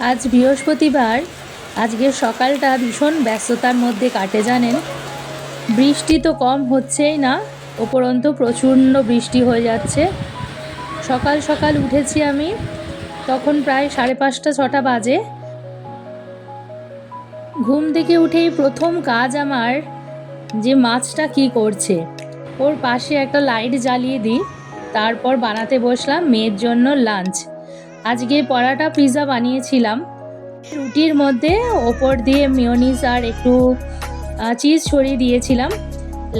আজ বৃহস্পতিবার, আজকে সকালটা ভীষণ ব্যস্ততার মধ্যে কাটে জানেন। বৃষ্টি তো কম হচ্ছেই না, উপরন্তু প্রচণ্ড বৃষ্টি হয়ে যাচ্ছে। সকাল সকাল উঠেছি আমি, তখন প্রায় সাড়ে পাঁচটা, ছটা বাজে। ঘুম থেকে উঠেই প্রথম কাজ আমার যে মাছটা কি করছে, ওর পাশে একটা লাইট জ্বালিয়ে দিই, তারপর বানাতে বসলাম মেয়ের জন্য লাঞ্চ। আজকে পরাটা পিৎজা বানিয়েছিলাম। রুটির মধ্যে ওপর দিয়ে মিওনিস আর একটু চিজ ছড়িয়ে দিয়েছিলাম।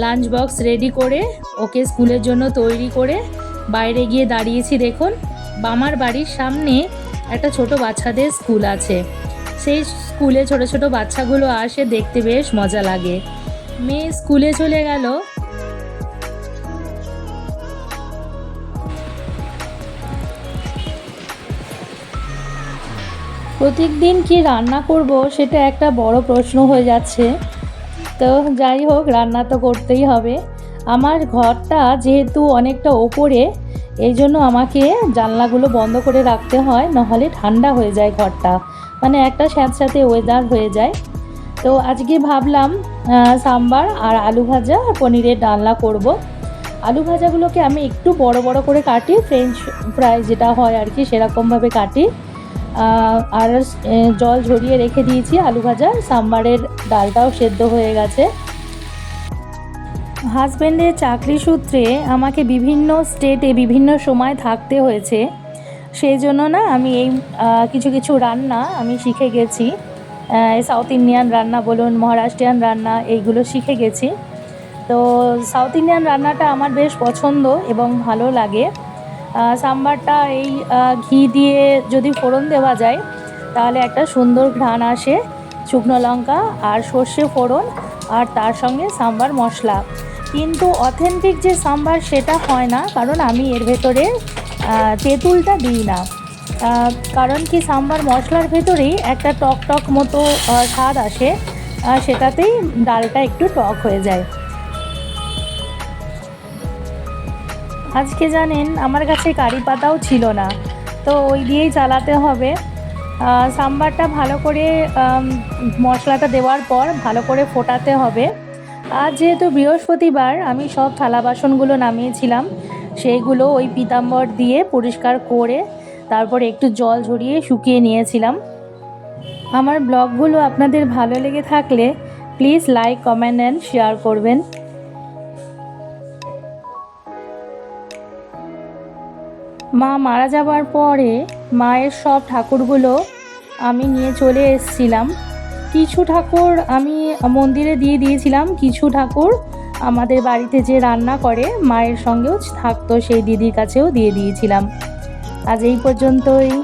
লাঞ্চ বক্স রেডি করে ওকে স্কুলের জন্য তৈরি করে বাইরে গিয়ে দাঁড়িয়েছি দেখুন। বামার বাড়ির সামনে একটা ছোট বাচ্চাদের স্কুল আছে। সেই স্কুলে ছোট ছোট বাচ্চাগুলো আসে, দেখতে বেশ মজা লাগে। মেয়ে স্কুলে চলে গেল। প্রত্যেকদিন কি রান্না করব সেটা একটা বড় প্রশ্ন হয়ে যাচ্ছে। তো যাই হোক, রান্না তো করতেই হবে। আমার ঘরটা যেহেতু অনেকটা ওপরে, এই জন্য আমাকে জানলাগুলো বন্ধ করে রাখতে হয়, নাহলে ঠান্ডা হয়ে যায় ঘরটা। মানে একটা স্যাঁতস্যাঁতে ওয়েদার হয়ে যায়। তো আজকে ভাবলাম সাম্বার আর আলু ভাজা আর পনিরের ডালনা করব। আলু ভাজাগুলোকে আমি একটু বড় বড় করে কাটি ফ্রেঞ্চ ফ্রাই যেটা হয় আর কি, সেরকমভাবে কাটি। আর জল ঝরিয়ে রেখে দিয়েছি আলু ভাজা। সাম্বারের ডালটাও সেদ্ধ হয়ে গেছে। হাজব্যান্ডের চাকরি সূত্রে আমাকে বিভিন্ন স্টেটে বিভিন্ন সময় থাকতে হয়েছে। সেই জন্য না, আমি এই কিছু কিছু রান্না আমি শিখে গেছি। সাউথ ইন্ডিয়ান রান্না বলুন, মহারাষ্ট্রিয়ান রান্না, এইগুলো শিখে গেছি। তো সাউথ ইন্ডিয়ান রান্নাটা আমার বেশ পছন্দ এবং ভালো লাগে। সাম্বারটা এই ঘি দিয়ে যদি ফোড়ন দেওয়া যায়, তাহলে একটা সুন্দর ঘ্রাণ আসে শুকনো লঙ্কা আর সর্ষে ফোড়ন আর তার সঙ্গে সাম্বার মশলা। কিন্তু অথেন্টিক যে সাম্বার সেটা হয় না, কারণ আমি এর ভেতরে তেঁতুলটা দিই না। কারণ কি সাম্বার মশলার ভেতরেই একটা টক টক মতো স্বাদ আসে সেটাতেই ডালটা একটু টক হয়ে যায়। আজকে জানেন, আমার কাছে কারি পাতাও ছিল না। তো ওই দিয়েই চালাতে হবে। সাম্বারটা ভালো করে মশলাটা দেওয়ার পর ভালো করে ফোটাতে হবে। আর যেহেতু বৃহস্পতিবার, আমি সব থালা বাসনগুলো নামিয়েছিলাম। সেইগুলো ওই পিতাম্বর দিয়ে পরিষ্কার করে তারপর একটু জল ঝরিয়ে শুকিয়ে নিয়েছিলাম। আমার ব্লগগুলো আপনাদের ভালো লেগে থাকলে, please like, comment and share করবেন। মা মারা যাবার পরে মায়ের সব ঠাকুরগুলো আমি নিয়ে চলে এসেছিলাম। কিছু ঠাকুর আমি মন্দিরে দিয়ে দিয়েছিলাম, কিছু ঠাকুর আমাদের বাড়িতে যে রান্না করে মায়ের সঙ্গেও থাকতো, সেই দিদির কাছেও দিয়ে দিয়েছিলাম। আজ এই পর্যন্তই।